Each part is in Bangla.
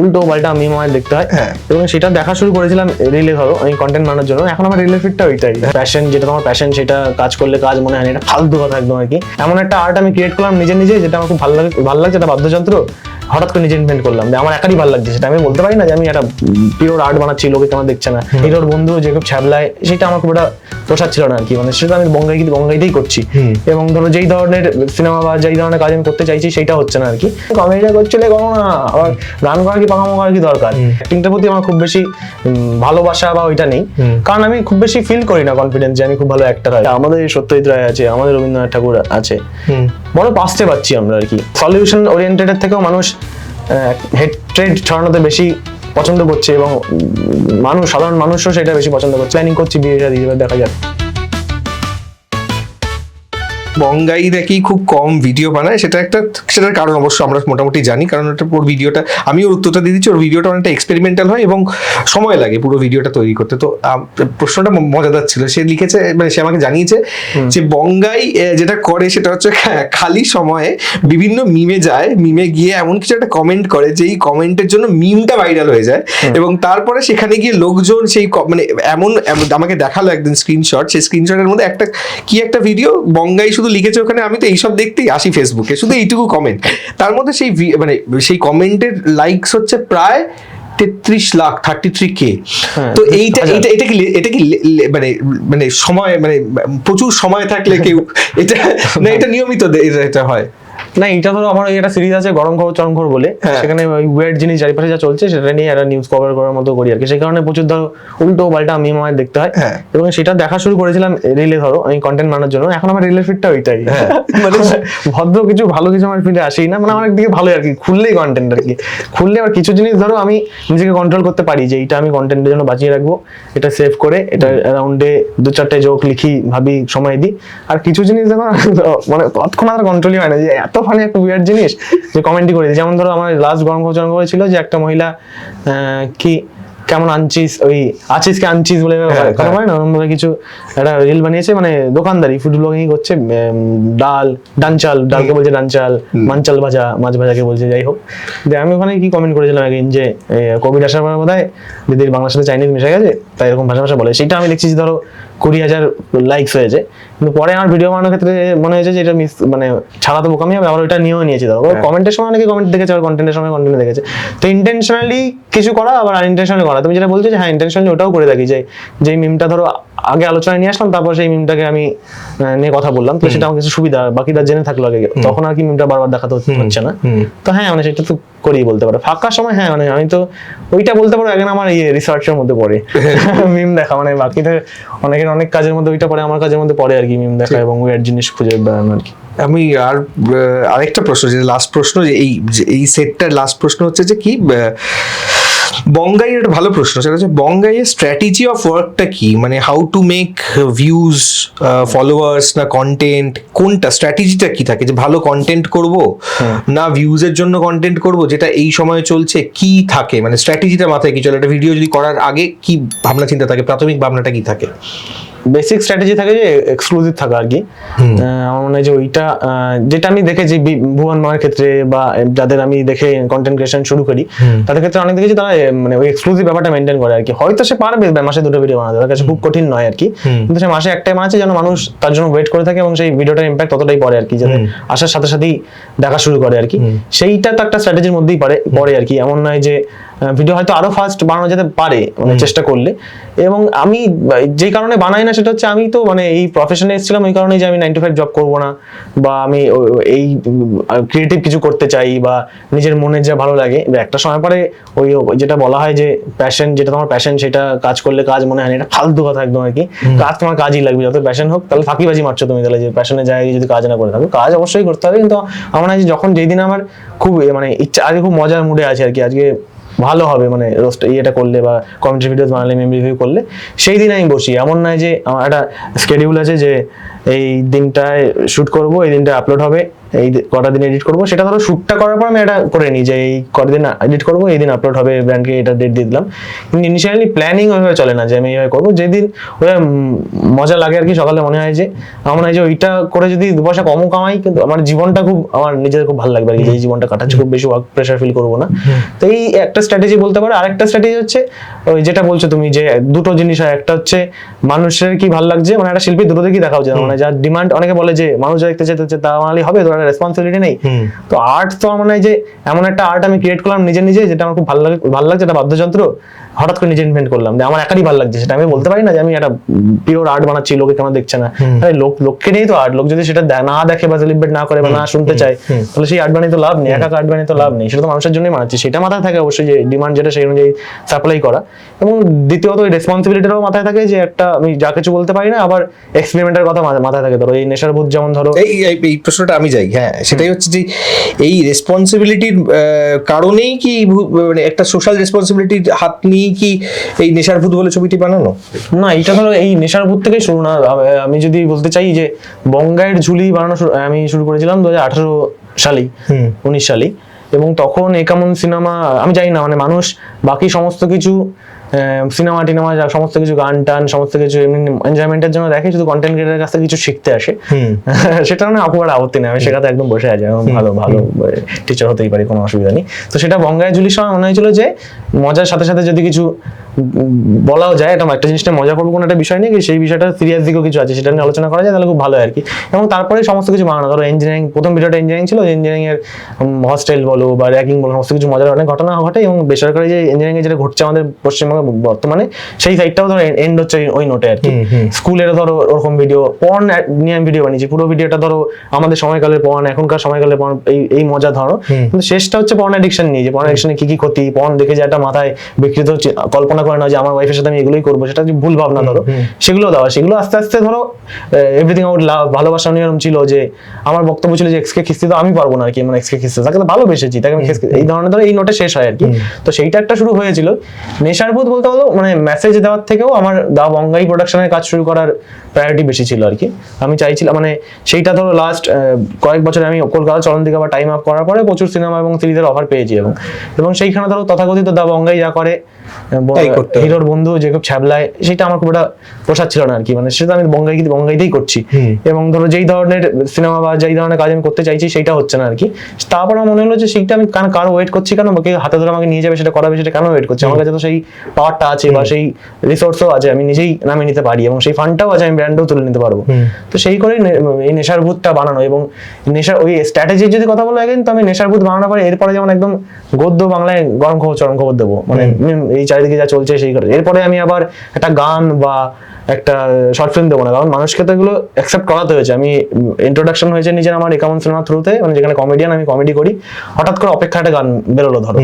উল্টো পাল্টা আমি আমার দেখতে হয়। হ্যাঁ। এবং সেটা দেখা শুরু করেছিলাম রিলে ধরো আমি কন্টেন্ট বানানোর জন্য। এখন আমার রিলে ফিটটা ওইটাই। প্যাশন যেটা তোমার প্যাশন সেটা কাজ করলে কাজ মনে হয় না এটা ফালতু কথা একদম আর কি। এমন একটা আর্ট আমি ক্রিয়েট করলাম নিজে নিজে যেটা আমার খুব ভালো লাগে ভালো লাগছে এটা বাদ্যযন্ত্র। হঠাৎ করে নিজে ইনভেন্ট করলাম যে আমার একারই ভালো লাগছে সেটা। আমি বলতে পারি না যে আমি একটা পিওর আর্ট বানাচ্ছি লোকে কেমন দেখছে না। হিরোর বন্ধু যে খুব ছ্যাবলায় সেটা আমার খুব একটা পোষাচ্ছিল না আর কি মানে সেটা আমি বঙ্গাই বঙ্গাইতেই করছি। এবং ধরো যেই ধরনের সিনেমা বা যেই ধরনের কাজ আমি করতে চাইছি সেইটা হচ্ছে না আর কি কমেডিটা করছিলে করো না আবার গান করা কি পাকামো করার কি দরকার? অ্যাক্টিংটার প্রতি আমার খুব বেশি ভালোবাসা বা ওইটা নেই। কারণ আমি খুব বেশি ফিল করি না কনফিডেন্স যে আমি খুব ভালো অ্যাক্টার হয় আমাদের সত্যজিৎ রায় আছে আমাদের রবীন্দ্রনাথ ঠাকুর আছে। বড় পাসতে পাচ্ছি আমরা আর কি। সলিউশন ওরিয়েন্টেডের থেকেও মানুষ হেড ট্রেড ছড়ানোতে বেশি পছন্দ করছে এবং মানুষ, সাধারণ মানুষও সেটা বেশি পছন্দ করছে। প্ল্যানিং করছি বিয়েটা দিয়ে দেখা যাক। বঙ্গাই নাকি খুব কম ভিডিও বানায়। সেটা একটা সেটার কারণ অবশ্য আমরা মোটামুটি জানি কারণ ওটা পুরো ভিডিওটা আমি ওর উত্তরটা দিয়ে দিচ্ছি ওর ভিডিওটা অনেকটা এক্সপেরিমেন্টাল হয় এবং সময় লাগে পুরো ভিডিওটা তৈরি করতে। তো প্রশ্নটা মজাদার ছিল। সে লিখেছে মানে সে আমাকে জানিয়েছে যে বঙ্গাই যেটা করে সেটা হচ্ছে খা- খালি সময়ে বিভিন্ন মিমে যায় মিমে গিয়ে এমন কিছু একটা কমেন্ট করে যেই কমেন্টের জন্য মিমটা ভাইরাল হয়ে যায় এবং তারপরে সেখানে গিয়ে লোকজন সেই মানে এমন আমাকে দেখাল একদিন স্ক্রিনশট সেই স্ক্রিনশটের মধ্যে একটা কি একটা ভিডিও বঙ্গাই শুধু লিখেছে ওখানে আমি তো এইসব দেখতেই আসি ফেসবুকে শুধু এইটুকু কমেন্ট তার মধ্যে সেই মানে সেই কমেন্টের লাইকস হচ্ছে প্রায় তেত্রিশ লাখ থার্টি থ্রি কে তো এইটা। এটা এটা কি এটা কি মানে মানে সময় মানে প্রচুর সময় থাকলে কেউ এটা না এটা নিয়মিত এটা হয়। না এটা ধরো আমার একটা সিরিজ আছে গরম খবর চরম খবর বলে। হ্যাঁ। সেখানে ওই ওয়েট জিনিস চারিপাশে যা চলছে সেটা নিয়ে একটা নিউজ কভার করার মতো করি আর কি সেই কারণে প্রচুর ধরো উল্টো পাল্টা আমি আমার দেখতে হয়। হ্যাঁ। এবং সেটা দেখা শুরু করেছিলাম রিলে ধরো আমি কন্টেন্ট বানানোর জন্য। এখন আমার রিলের ফিটটা ওইটাই। হ্যাঁ। মানে ভদ্র কিছু ভালো কিছু আমার ফিটে আসেই না। মানে আমার একদিকে ভালো আর কি খুললেই কন্টেন্ট আর কি খুললে আবার কিছু জিনিস ধরো আমি নিজেকে কন্ট্রোল করতে পারি যে এইটা আমি কন্টেন্টের জন্য বাঁচিয়ে রাখব এটা সেভ করে এটা অ্যারাউন্ডে দু চারটে জোক লিখি ভাবি সময় দিই। আর কিছু জিনিস দেখো মানে তৎক্ষণাৎ কন্ট্রোলই হয় না যে এত ফানি একটা উইয়ার জিনিস যে কমেন্টই করে। যেমন ধরো আমার লাস্ট গরম গরম ছিল যে একটা মহিলা কি কেমন আনছিস ওই আছিস কে আনছিস বলে হ্যাঁ, কথা বলে না? কিছু একটা রিল বানিয়েছে মানে দোকানদারি ফুড ব্লগিং করছে ডাল ডানচাল ডালকে বলছে ডানচাল মানচাল ভাজা মাছ ভাজাকে বলছে যাই হোক। দিয়ে আমি ওখানে কি কমেন্ট করেছিলাম একদিন যে কোভিড আসার পর বোধ হয় দিদির বাংলার সাথে চাইনিজ মিশে গেছে তাই এরকম ভাষা ভাষা বলে। সেটা আমি দেখছি যে ধরো কুড়ি হাজার লাইকস হয়েছে। কিন্তু পরে আমার ভিডিও বানানোর ক্ষেত্রে মনে হয়েছে যে এটা মিস মানে ছাড়া তো বোকামি হবে আবার ওটা নিয়েও নিয়েছি ধরো। কমেন্টের সময় অনেকে কমেন্ট দেখেছে আবার কন্টেন্টের সময় কন্টেন্ট দেখেছে। তো ইন্টেনশনালি কিছু করা আবার আনইনটেনশনালি করা। তুমি যেটা বলছো যে হ্যাঁ ইন্টেনশনালি ওটাও করে থাকি। যে যেই মিমটা ধরো আগে আলোচনায় নিয়ে আসলাম তারপর সেই মিমটাকে আমি নিয়ে কথা বললাম। তো সেটা আমার কিছু সুবিধা বাকিটা জেনে থাকল আগে। তখন আর কি মিমটা বারবার দেখাতে হচ্ছে- না। তো হ্যাঁ মানে সেটা তো করি বলতে পারো। ফাঁকা সময় হ্যাঁ মানে আমি তো ওইটা বলতে পারো এখন আমার ইয়ে রিসার্চের মধ্যে পড়ে। মিম দেখা মানে বাকিদের অনেকের অনেক কাজের মধ্যে ওইটা পড়ে আমার কাজের মধ্যে পড়ে আর কি মিম দেখা এবং ওয়ার্ড জিনিস খুঁজে বেড়ানো আর কি। আমি আর আরেকটা প্রশ্ন যে লাস্ট প্রশ্ন যে এই এই সেটটার লাস্ট প্রশ্ন হচ্ছে যে কি বঙ্গাইয়ের একটা ভালো প্রশ্ন সেটা হচ্ছে বঙ্গাইয়ের স্ট্র্যাটেজি অফ ওয়ার্কটা কি? মানে how to make views followers না কন্টেন্ট কোনটা? স্ট্র্যাটেজিটা কি থাকে? যে ভালো কন্টেন্ট করব না ভিউজের জন্য কন্টেন্ট করব যেটা এই সময়ে চলছে কি থাকে? মানে স্ট্র্যাটেজিটা মাথায় কি চলে? একটা ভিডিও যদি করার আগে কি ভাবনা চিন্তা থাকে? প্রাথমিক ভাবনাটা কি থাকে? বেসিক স্ট্র্যাটেজি থাকে যে এক্সক্লুসিভ থাকা আর কি। আমার মনে হয় যে ওইটা যেটা আমি দেখেছি ভুবন মার ক্ষেত্রে বা যাদের আমি দেখে কন্টেন্ট ক্রিয়েশন শুরু করি তাদের ক্ষেত্রে অনেক দেখেছি তারা মানে ওই এক্সক্লুসিভ ব্যাপারটা মেনটেন করে আর কি। হয়তো সে পারবে মাসে দুটো ভিডিও বানাতে তার কাছে খুব কঠিন নয় আর কি। কিন্তু সে মাসে একটাই বানাচ্ছে যেন মানুষ তার জন্য ওয়েট করে থাকে এবং সেই ভিডিওটার ইম্প্যাক্ট ততটাই পড়ে আর কি যাতে আসার সাথে সাথেই দেখা শুরু করে আর কি। সেইটা তো একটা স্ট্র্যাটেজির মধ্যেই পড়ে পড়ে আর কি। এমন নয় যে ভিডিও হয়তো আরও ফাস্ট বানানো যেতে পারে মানে চেষ্টা করলে। এবং আমি যে কারণে বানাই না সেটা হচ্ছে আমি তো মানে এই প্রফেশনে এসেছিলাম ওই কারণে যে আমি নাইন টু ফাইভ জব করব না বা আমি এই ক্রিয়েটিভ কিছু করতে চাই বা নিজের মনে যা ভালো লাগে। একটা সময় পরে ওই যেটা বলা হয় যে প্যাশন যেটা তোমার প্যাশন সেটা কাজ করলে কাজ মনে হয় না এটা ফালতু কথা একদম আর কি। কাজ তোমার কাজই লাগবে যত প্যাশন হোক তাহলে ফাঁকিবাজি মারছো তুমি তাহলে যে প্যাশনের জায়গায় যদি কাজ না করে থাকো। কাজ অবশ্যই করতে হবে কিন্তু আমার যখন যেই দিন আমার খুব মানে ইচ্ছা আজকে খুব মজার মুডে আছে আর কি আজকে ভালো হবে মানে রোস্ট ইয়েটা করলে বা কমেন্ট্রি ভিডিওস বানালে মেম রিভিউ করলে, সেই দিন আমি বসি। এমন নয় যে আমার একটা স্কেডিউল আছে যে এই দিনটায় শ্যুট করব, এই দিনটা আপলোড হবে এই কটা দিন এডিট করব? সেটা ধরো শুটটা করার পর আমি এটা করে নিই যে এই কটা দিন এডিট করব এই দিন আপলোড হবে ব্র্যান্ডকে এটা ডেট দিয়ে দিলাম। কিন্তু ইনিশিয়ালি প্ল্যানিং ওইভাবে চলে না যে আমি এইভাবে করব। যেদিন ওই মজা লাগে আর কি সকালে মনে হয় যে আমার মনে হয় যে ওইটা করে যদি দু পয়সা কমও কামাই কিন্তু আমার জীবনটা খুব আমার নিজের খুব ভালো লাগবে আর কি এই জীবনটা কাটাচ্ছি খুব বেশি ওয়ার্ক প্রেশার ফিল করব না। তো এই একটা স্ট্র্যাটেজি বলতে পারো। আরেকটা স্ট্র্যাটেজি হচ্ছে ওই যেটা বলছো তুমি যে দুটো জিনিস হয়। একটা হচ্ছে মানুষের কি ভালো লাগছে? মানে একটা শিল্পী দুটো দিকেই দেখা উচিত মানে যার ডিমান্ড অনেকে বলে যে মানুষ যা দেখতে চাইতে তা বাঙালি হবে তোর একটা রেসপন্সিবিলিটি নেই। তো আর্ট তো আমার মনে হয় যে এমন একটা আর্ট আমি ক্রিয়েট করলাম নিজে নিজে যেটা আমার খুব ভালো লাগে ভালো লাগছে একটা বাদ্যযন্ত্র। হঠাৎ করে নিজে ইনভেন্ট করলাম যে আমার একারই ভালো লাগছে সেটা। আমি বলতে পারি না যে আমি একটা পিওর আর্ট বানাচ্ছি লোকে কেন দেখছে না। আরে লোক লোককে নেই তো আর্ট লোক যদি সেটা না দেখে বা সেলিব্রেট না করে বা না শুনতে চায় তাহলে সেই আর্ট বানিয়ে তো লাভ নেই একা আর্ট বানিয়ে তো লাভ নেই। সেটা তো মানুষের জন্যই বানাচ্ছি। সেটা মাথায় থাকে অবশ্যই যে ডিমান্ড যেটা সেই অনুযায়ী সাপ্লাই করা। এবং দ্বিতীয়ত ওই রেসপন্সিবিলিটিটাও মাথায় থাকে যে একটা আমি যা কিছু বলতে পারি না আবার এক্সপেরিমেন্টের কথা মাথা- মাথায় থাকে। ধরো এই নেশার ভূত যেমন ধরো। এই এই- এই প্রশ্নটা আমি যাই হ্যাঁ। সেটাই হচ্ছে যে এই রেসপন্সিবিলিটির কারণেই কি মানে একটা সোশ্যাল রেসপন্সিবিলিটির হাত নিয়ে কি এই নেশার ভূত বলে ছবিটি বানানো না এটা ধরো এই নেশার ভূত থেকে শুরু না আমি যদি বলতে চাই যে বঙ্গায়ের ঝুলি বানানো শুরু- আমি শুরু করেছিলাম দু হাজার আঠারো সালেই। উনিশ সালেই এবং তখন একামন সিনেমা আমি জানি না মানে মানুষ বাকি সমস্ত কিছু সিনেমা টিনেমা যা সমস্ত কিছু গান টান সমস্ত কিছু এমনি এনজয়মেন্টের জন্য দেখে শুধু কন্টেন্ট ক্রিয়েটারের কাছ থেকে কিছু শিখতে আসে। সেটা মানে আপুর আপত্তি নেই আমি শেখাতে একদম বসে আছি ভালো ভালো টিচার হতেই পারি কোনো অসুবিধা নেই। তো সেটা বঙ্গায় জুলির সময় মনে হয়েছিল যে মজার সাথে সাথে যদি কিছু বলাও যায় এটা একটা জিনিসটা মজা করব কোনো একটা বিষয় নেই সেই বিষয়টা সিরিয়াস দিকেও কিছু আছে সেটা নিয়ে আলোচনা করা যায় তাহলে খুব ভালো আর কি। এবং তারপরে সমস্ত কিছু বানানো ধরো ইঞ্জিনিয়ারিং প্রথম ভিডিওটা ইঞ্জিনিয়ারিং ছিল ইঞ্জিনিয়ারিং এর হস্টেল বলো বা র্যাকিং বলো সমস্ত কিছু মজার অনেক ঘটনা ঘটে এবং বেসরকারি যে ইঞ্জিনিয়ারিং যেটা ঘটছে আমাদের পশ্চিমবঙ্গে বর্তমানে সেই সাইডটাও ধরো এন্ড হচ্ছে ওই- নোটে আর কি। স্কুলের ধরো ওরকম ভিডিও পর্ন নিয়ে আমি ভিডিও বানিয়েছি। পুরো ভিডিওটা ধরো আমাদের সময়কালের পর্ন এখনকার সময়কালের পর্ন এই এই মজা ধরো। কিন্তু শেষটা হচ্ছে পর্ন অ্যাডিকশন নিয়ে যে পর্ন অ্যাডিকশনে কি কি ক্ষতি? পর্ন দেখে যে একটা মাথায় বিকৃত চি- কল্পনা করে না যে আমার ওয়াইফের সাথে আমি এগুলোই করব সেটা যে ভুল ভাবনা ধরো। সেগুলো দেওয়া সেগুলো আস্তে আস্তে ধরো এভরিথিং আউট লাভ ভালোবাসা নিয়ম ছিল যে আমার বক্তব্য ছিল যে এক্সকে খিস্তি তো আমি পারব না আর কি মানে এক্সকে খিস্তি তাকে তো ভালোবেসেছি তাকে আমি এই ধরনের ধরো এই নোটে শেষ হয় আর কি। তো সেইটা একটা শুরু হয়েছিল। নেশার ভূত বলতে বলো মানে মেসেজ দেওয়ার থেকেও আমার দা বঙ্গাই প্রোডাকশনের কাজ শুরু করার প্রায়োরিটি বেশি ছিল আর কি আমি চাইছিলাম মানে সেইটা ধরো লাস্ট কয়েক বছরে আমি কলকাতা চলন্তিকা বা টাইম আপ করার পরে প্রচুর সিনেমা এবং সিরিজের অফার পেয়েছি এবং এবং সেইখানে ধরো তথাকথিত দা বঙ্গাই যা করে। হিরোর বন্ধু যে খুব ছ্যাবলায় সেটা আমার খুব একটা পোষাচ্ছিল না আর কি। মানে সেটা আমি বঙ্গাই বঙ্গাইতেই করছি। এবং ধরো যেই ধরনের সিনেমা বা যেই ধরনের কাজ আমি করতে চাইছি সেটা হচ্ছে না আর কি। তারপর আমার মনে হলো যে সেইটা আমি কেন কারও ওয়েট করছি কেন? কেউ হাতে ধরে আমাকে নিয়ে যাবে সেটা করাবে সেটা কেন ওয়েট করছি? আমার কাছে তো সেই পাওয়ারটা আছে বা সেই রিসোর্সও আছে আমি নিজেই নামিয়ে নিতে পারি এবং সেই ফান্ডটাও আছে আমি ব্র্যান্ডও তুলে নিতে পারব। তো সেই করেই এই নেশার ভূতটা বানানো এবং নেশার ওই স্ট্র্যাটেজির যদি কথা বলা হয় তো আমি নেশার ভূত বানানোর পরে এরপরে যেমন একদম গদ্য বাংলায় গরম খবর চরম খবর দেবো। মানে এই চারিদিকে যা চলছে সেই করে এরপরে আমি আবার একটা গান বা একটা শর্ট ফিল্ম দেবো না কারণ মানুষকে তো এগুলো অ্যাকসেপ্ট করাতে হয়েছে। আমি ইন্ট্রোডাকশন হয়েছে নিজের আমার একামন সিনেমার থ্রুতে মানে যেখানে কমেডিয়ান আমি কমেডি করি হঠাৎ করে অপেক্ষা একটা গান বেরোলো ধরো।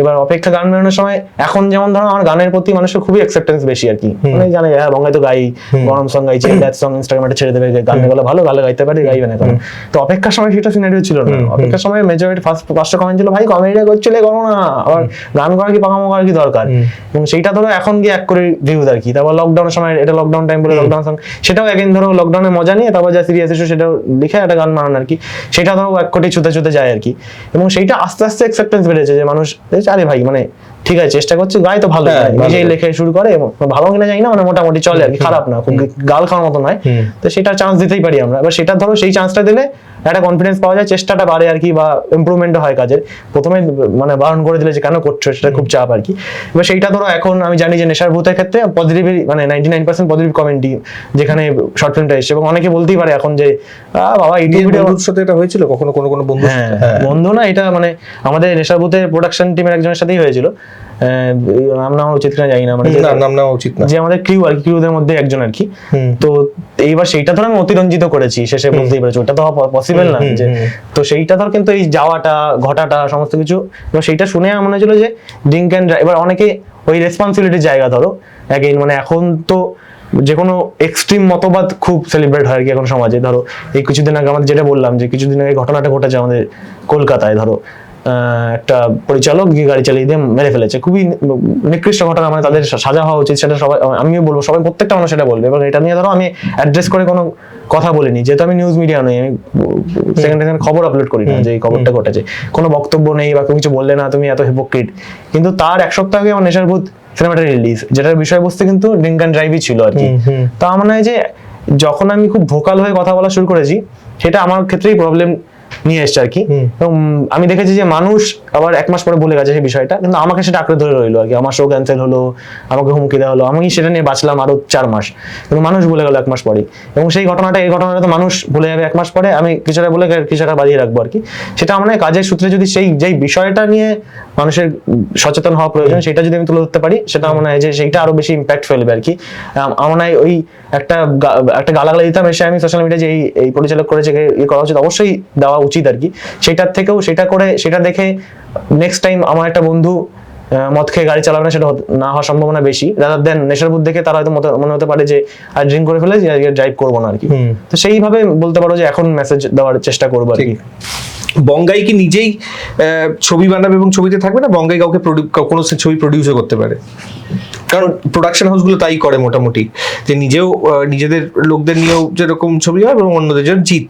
এবার অপেক্ষা গান বেরোনোর সময় এখন যেমন ধরো আমার গানের প্রতি মানুষের খুবই অ্যাকসেপ্টেন্স বেশি আর কি। মানে জানে হ্যাঁ বঙ্গাই তো গাই গরম সং গাইছে দ্যাট সং ইনস্টাগ্রামে ছেড়ে দেবে গান গেলে ভালো গালে গাইতে পারে গাইবে না কারণ তো অপেক্ষার সময় সেটা সিনারিও ছিল না। অপেক্ষার সময় মেজরিটি ফার্স্ট পাঁচটা কমেন্ট ছিল ভাই কমেডিটা করছিলে করো না। আবার গান করা কি পাকামো করা কি দরকার? এবং সেইটা ধরো এখন গিয়ে এক করে ভিউজ আর কি। তারপর লকডাউনের সময় এটা লকডাউন টাইম বলে লকডাউন সং সেটাও একদিন ধরো লকডাউনে মজা নিয়ে তারপর যা সিরিয়াস ইস্যু সেটাও লিখে একটা গান মানান আর কি। সেটা ধরো এক কোটি ছুতে ছুতে যায় আর কি। এবং সেইটা আস্তে আস্তে অ্যাকসেপ্টেন্স বেড়েছে যে মানুষ আরে ভাই মানে ঠিক আছে চেষ্টা করছে গায়ে তো ভালো হ্যাঁ, নিজেই লেখে শুরু করে এবং ভালো কিনা জানি না মানে মোটামুটি চলে আর কি খারাপ না খুব গাল খাওয়ার মতো নয়। তো সেটা চান্স দিতেই পারি আমরা। এবার সেটা ধরো সেই চান্সটা দিলে একটা কনফিডেন্স পাওয়া যায় চেষ্টাটা বাড়ে আর কি বা ইমপ্রুভমেন্ট হয় কাজের। প্রথমে মানে বারণ করে দিলে যে কেন করছ সেটা খুব চাপ আর কি। এবার সেইটা ধরো এখন আমি জানি যে নেশার ভূতের ক্ষেত্রে পজিটিভ মানে নাইনটি নাইন পার্সেন্ট পজিটিভ কমেন্টই যেখানে শর্ট ফিল্মটা এসছে। এবং অনেকে বলতেই পারে এখন যে আহ বাবা ভিডিও বন্ধুর সাথে এটা হয়েছিল কখনো কোনো কোনো বন্ধু হ্যাঁ। বন্ধু না এটা মানে আমাদের নেশার ভূতের প্রোডাকশন টিমের একজনের সাথেই হয়েছিল। নাম নেওয়া উচিত কিনা জানি না মানে নাম নেওয়া উচিত না। যে আমাদের ক্রিউ আর ক্রিউদের মধ্যে একজন আর কি। তো এইবার সেইটা ধর আমি অতিরঞ্জিত করেছি শেষে বুঝতেই পেরেছি ওটা তো পসিবল না যে তো সেইটা ধর কিন্তু এই যাওয়াটা ঘটাটা সমস্ত কিছু। এবার সেইটা শুনে আমার মনে হচ্ছিল যে ড্রিঙ্ক অ্যান্ড এবার অনেকে ওই রেসপন্সিবিলিটির জায়গা ধরো। অ্যাগেইন মানে এখন তো যে কোনো এক্সট্রিম মতবাদ খুব সেলিব্রেট হয় আর কি এখন সমাজে। ধরো এই কিছুদিন আগে আমাদের যেটা বললাম যে কিছুদিন আগে ঘটনাটা ঘটেছে আমাদের কলকাতায় ধরো। একটা পরিচালক গিয়ে গাড়ি চালিয়ে দিয়ে মেরে ফেলেছে। খুবই নিকৃষ্ট ঘটনা মানে তাদের সাজা হওয়া উচিত সেটা সবাই আমিও বলব সবাই প্রত্যেকটা মানুষ সেটা বলবে এবং এটা নিয়ে ধরো আমি অ্যাড্রেস করে কোনো কথা বলিনি যেহেতু আমি নিউজ মিডিয়া নই আমি সেকেন্ড সেকেন্ড খবর আপলোড করি না যে এই খবরটা ঘটেছে। কোনো বক্তব্য নেই বা কিছু বললে না তুমি এত হিপোক্রিট কিন্তু তার এক সপ্তাহ আগে আমার নেশার ভূত সিনেমাটা রিলিজ যেটার বিষয়বস্তু কিন্তু ড্রিঙ্ক অ্যান্ড ড্রাইভই ছিল আর কি। তো আমার মনে হয় যে যখন আমি খুব ভোকাল হয়ে কথা বলা শুরু করেছি সেটা আমার ক্ষেত্রেই প্রবলেম নিয়ে এসছে আর কি। আমি দেখেছি যে মানুষ আবার এক মাস পরে বলে গেছে সেই বিষয়টা। কিন্তু আমাকে সেটা আঁকড়ে ধরে রইল আর কি। আমার শো ক্যান্সেল হলো আমাকে হুমকি দেওয়া হলো। আমি সেটা নিয়ে বাঁচলাম আরও চার মাস। কিন্তু মানুষ বলে গেল এক মাস পরে এবং সেই ঘটনাটা এই ঘটনাটা তো মানুষ ভুলে যাবে এক মাস পরে। আমি কিছুটা বলে কিছুটা বাজিয়ে রাখব আর কি। সেটা আমার কাজের সূত্রে যদি সেই যেই বিষয়টা নিয়ে মানুষের সচেতন হওয়া প্রয়োজন সেটা যদি আমি তুলে ধরতে পারি সেটা মনে হয় যে সেইটা আরও বেশি ইম্প্যাক্ট ফেলবে আর কি। আম- আমার মনে হয় ওই একটা একটা গালাগালা দিতাম এসে আমি সোশ্যাল মিডিয়ায় যে এই এই পরিচালক করেছে ইয়ে করা উচিত অবশ্যই দেওয়া উচিত আর কি। সেটার থেকেও সেটা করে সেটা দেখে নেক্সট টাইম আমার একটা বন্ধু মদ খেয়ে গাড়ি চালাবে না সেটা না হওয়ার সম্ভাবনা বেশি। রাদার দেন নেশার বুদ্ধ দেখে তারা হয়তো মনে হতে পারে যে আর ড্রিঙ্ক করে ফেলে যে ড্রাইভ করব না আর কি। তো সেইভাবে বলতে পারো যে এখন মেসেজ দেওয়ার চেষ্টা করব আর কি। বঙ্গাই কি নিজেই আহ, ছবি বানাবে এবং ছবিতে থাকবে না? বঙ্গাই কাউকে কোনো ছবি প্রডিউসও করতে পারে। কারণ প্রোডাকশন হাউসগুলো তাই করে মোটামুটি। যে নিজেও নিজেদের লোকদের নিয়েও যেরকম ছবি হয় এবং অন্যদের যেমন জিত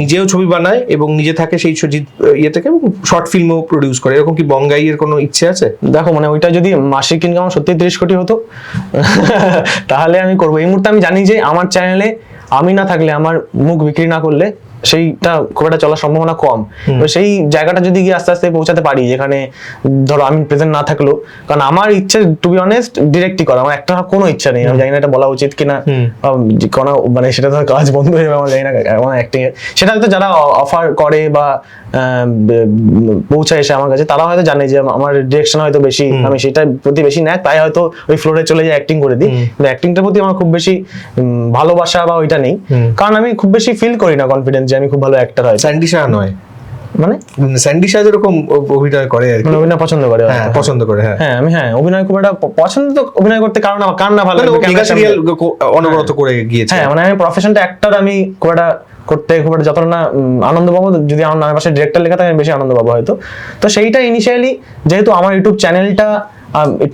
নিজেও ছবি বানায় এবং নিজে থাকে সেই আহ, ইয়ে থেকে এবং শর্ট ফিল্মও প্রডিউস করে। এরকম কি বঙ্গাইয়ের কোনো ইচ্ছে আছে? দেখো মানে ওইটা যদি মাসিক ইনকাম সত্যি তিরিশ কোটি হতো তাহলে আমি করব। এই মুহূর্তে আমি জানি যে আমার চ্যানেলে আমি না থাকলে আমার মুখ বিক্রি না করলে সেইটা খুব একটা চলার সম্ভাবনা কম। তো সেই জায়গাটা যদি গিয়ে আস্তে আস্তে পৌঁছাতে পারি যেখানে ধরো আমি প্রেজেন্ট না থাকলেও কারণ আমার ইচ্ছে টু বি অনেস্ট ডিরেক্টই করা। আমার একটা কোনো ইচ্ছা নেই। আমি জানি না এটা বলা উচিত কিনা। কোনো মানে সেটা তো কাজ বন্ধ হয়ে যাবে আমার জানি না আমার অ্যাক্টিং সেটা হয়তো যারা অফার করে বে- পৌঁছায় এসে আমার কাছে। তারা হয়তো জানে যে আমার ডিরেকশন হয়তো বেশি। আমি সেটার প্রতি বেশি নেয় তাই হয়তো ওই ফ্লোরে চলে যায় অ্যাক্টিং করে দিই। কিন্তু অ্যাক্টিংটার প্রতি আমার খুব বেশি ভালোবাসা বা ওইটা নেই। কারণ আমি খুব বেশি ফিল করি না কনফিডেন্স যে আমি খুব ভালো অ্যাক্টর হয়। স্যান্ডি শাহ নয়। মানে? স্যান্ডি শাহ যেরকম অভিনয় করে আর কি। মানে অভিনয় পছন্দ করে হ্যাঁ পছন্দ করে হ্যাঁ। হ্যাঁ আমি হ্যাঁ অভিনয় খুব একটা পছন্দ তো অভিনয় করতে কারণ আমার কার না ভালো মানে। সিরিয়াল অনবরত করে গিয়েছে। হ্যাঁ মানে আমি প্রফেশনটা অ্যাক্টর আমি খুব একটা করতে খুব একটা যতটা না আনন্দ পাবো যদি আমার নামের পাশে ডিরেক্টর লেখা থাকে আমি বেশি আনন্দ পাবো হয়তো। তো সেইটা ইনিশিয়ালি যেহেতু আমার ইউটিউব চ্যানেলটা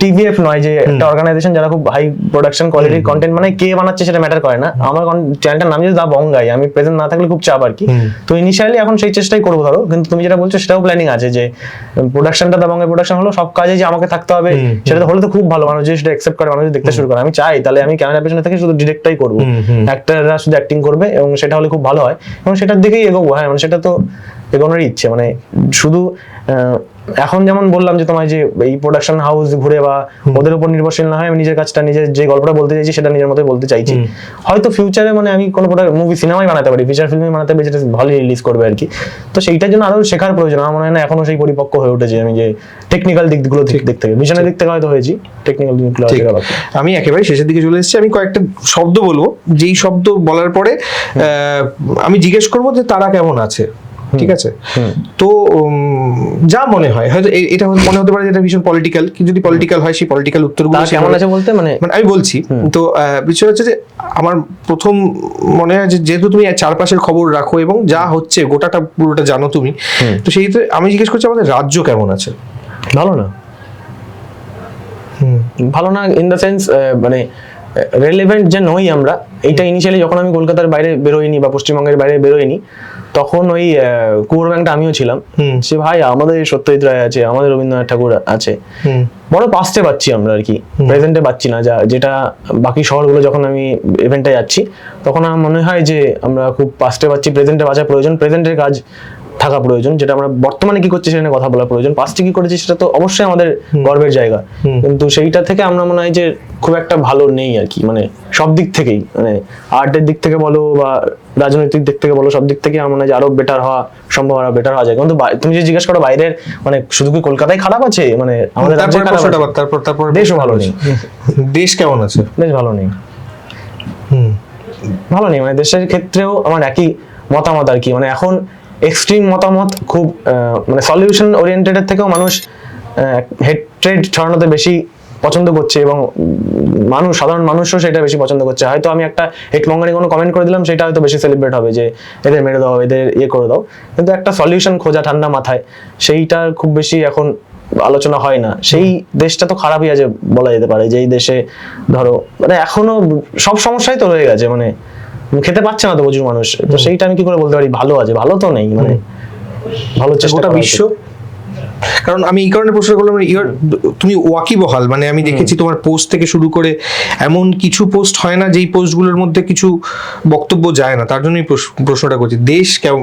টিভিএফ নয় যে একটা অর্গানাইজেশন যারা খুব হাই প্রোডাকশন কোয়ালিটির কন্টেন্ট মানে কে বানাচ্ছে সেটা ম্যাটার করে না। আমার চ্যানেলটার নাম যদি দা বঙ্গাই আমি প্রেজেন্ট না থাকলে খুব চাপ আর কি। তো ইনিশিয়ালি এখন সেই চেষ্টাই করব ধরো কিন্তু তুমি যেটা বলছো সেটাও প্ল্যানিং আছে যে প্রোডাকশনটা দা বঙ্গাই প্রোডাকশন হলো সব কাজে যে আমাকে থাকতে হবে সেটা হলে তো খুব ভালো মানুষ সেটা অ্যাকসেপ্ট করে মানুষ যদি দেখতে শুরু করে আমি চাই তাহলে আমি ক্যামেরা পেছনে থেকে শুধু ডিরেক্টটাই করব। হুম। শুধু অ্যাক্টিং করবে এবং সেটা হলে খুব ভালো হয় এবং সেটার দিকেই এগোবো। হ্যাঁ মানে সেটা তো এগোনোরই ইচ্ছে মানে শুধু আহ, এখন যেমন বললাম যে তোমায় যে এই প্রোডাকশন হাউস ঘুরে বা ওদের উপর নির্ভরশীল না হয় আমি নিজের কাজটা নিজের যে গল্পটা বলতে চাইছি সেটা নিজের মতোই বলতে চাইছি। হয়তো ফিউচারে মানে আমি কোনো মুভি সিনেমাই বানাতে পারি ফিচার ফিল্মই বানাতে পারি যেটা ভালো রিলিজ করবে আর কি। তো সেইটার জন্য আরও শেখার প্রয়োজন আমার মনে হয় না এখনও সেই পরিপক্ক হয়ে উঠেছে আমি যে টেকনিক্যাল দিকগুলো দিক থেকে ভিশনের দিক থেকে হয়তো হয়েছি টেকনিক্যাল দিকগুলো আমি একেবারে শেষের দিকে চলে এসেছি আমি কয়েকটা শব্দ বলব। যেই শব্দ বলার পরে আহ, আমি জিজ্ঞেস করব যে তারা কেমন আছে? ঠিক আছে? তো যা মনে হয় হয়তো এটা মনে হতে পারে যে এটা ভীষণ পলিটিক্যাল কিন্তু যদি পলিটিক্যাল হয় সেই পলিটিক্যাল উত্তরগুলো কেমন আছে বলতে? মানে মানে আমি বলছি তো বিষয় হচ্ছে যে আমার প্রথম মনে হয় যেহেতু তুমি চারপাশের খবর রাখো এবং যা হচ্ছে গোটাটা পুরোটা জানো তুমি তো সেই আমি জিজ্ঞেস করছি আমাদের রাজ্য কেমন আছে? ভালো না। ভালো না ইন দ্য সেন্স মানে রেলেভেন্ট যে নই আমরা এটা ইনিশিয়ালি যখন আমি কলকাতার বাইরে বেরোইনি বা পশ্চিমবঙ্গের বাইরে বেরোইনি তখন ওই কুয়োর ব্যাংকটা আমিও ছিলাম। সে ভাই আমাদের সত্যজিৎ রায় আছে আমাদের রবীন্দ্রনাথ ঠাকুর আছে। হুম। বড় পাস্টে পাচ্ছি আমরা আর কি। প্রেজেন্টে পাচ্ছি না যা যেটা বাকি শহরগুলো যখন আমি ইভেন্টে যাচ্ছি তখন আমার মনে হয় যে আমরা খুব পাস্টে পাচ্ছি প্রেজেন্টে বাঁচা প্রয়োজন। প্রেজেন্টের কাজ থাকা প্রয়োজন যেটা আমরা বর্তমানে কি করছি সেটা নিয়ে কথা বলা প্রয়োজন। পাস্টে কি করেছি সেটা তো অবশ্যই আমাদের গর্বের জায়গা। কিন্তু সেইটা থেকে আমরা মনে হয় যে খুব একটা ভালো নেই আর কি মানে সব দিক থেকেই। মানে আর্টের দিক থেকে বলো বা রাজনৈতিক দিক থেকে বলো সব দিক থেকে আমার মনে হয় আরও বেটার হওয়া সম্ভব আরও বেটার হওয়া যায়। কিন্তু তুমি যে জিজ্ঞেস করো বাইরের মানে শুধু কি কলকাতায় খারাপ আছে? মানে আমাদের রাজ্যে খারাপ? তারপর তারপর দেশও ভালো নেই। দেশ কেমন আছে? বেশ ভালো নেই। হুম। ভালো নেই মানে দেশের ক্ষেত্রেও আমার একই মতামত আর কি। মানে এখন এক্সট্রিম মতামত খুব মানে সলিউশন ওরিয়েন্টেড থেকেও মানুষ হেট্রেড ছড়ানোতে বেশি পছন্দ করছে এবং মানুষ, সাধারণ মানুষও সেটা বেশি পছন্দ করছে। হয়তো আমি একটা হেটমঙ্গানি কোনো কমেন্ট করে দিলাম, সেটা হয়তো বেশি সেলিব্রেট হবে যে এদের মেরে দাও, এদের ইয়ে করে দাও। কিন্তু একটা সলিউশন খোঁজা ঠান্ডা মাথায়, সেইটার খুব বেশি এখন আলোচনা হয় না। সেই দেশটা তো খারাপই আছে বলা যেতে পারে যে এই দেশে ধরো মানে এখনও সব সমস্যাই তো রয়ে গেছে মানে খেতে পাচ্ছে না তো প্রচুর মানুষ। তো সেইটা আমি কি করে বলতে পারি? ভালো আছে ভালো তো নেই মানে ভালো চেষ্টা গোটা বিশ্ব কারণ আমি এই কারণে প্রশ্ন করলাম ইউর তুমি ওয়াকিবহাল মানে আমি দেখেছি তোমার পোস্ট থেকে শুরু করে এমন কিছু পোস্ট হয় না যেই পোস্টগুলোর মধ্যে কিছু বক্তব্য যায় না। তার জন্যই প্রশ্ন- প্রশ্নটা করছি। দেশ কেমন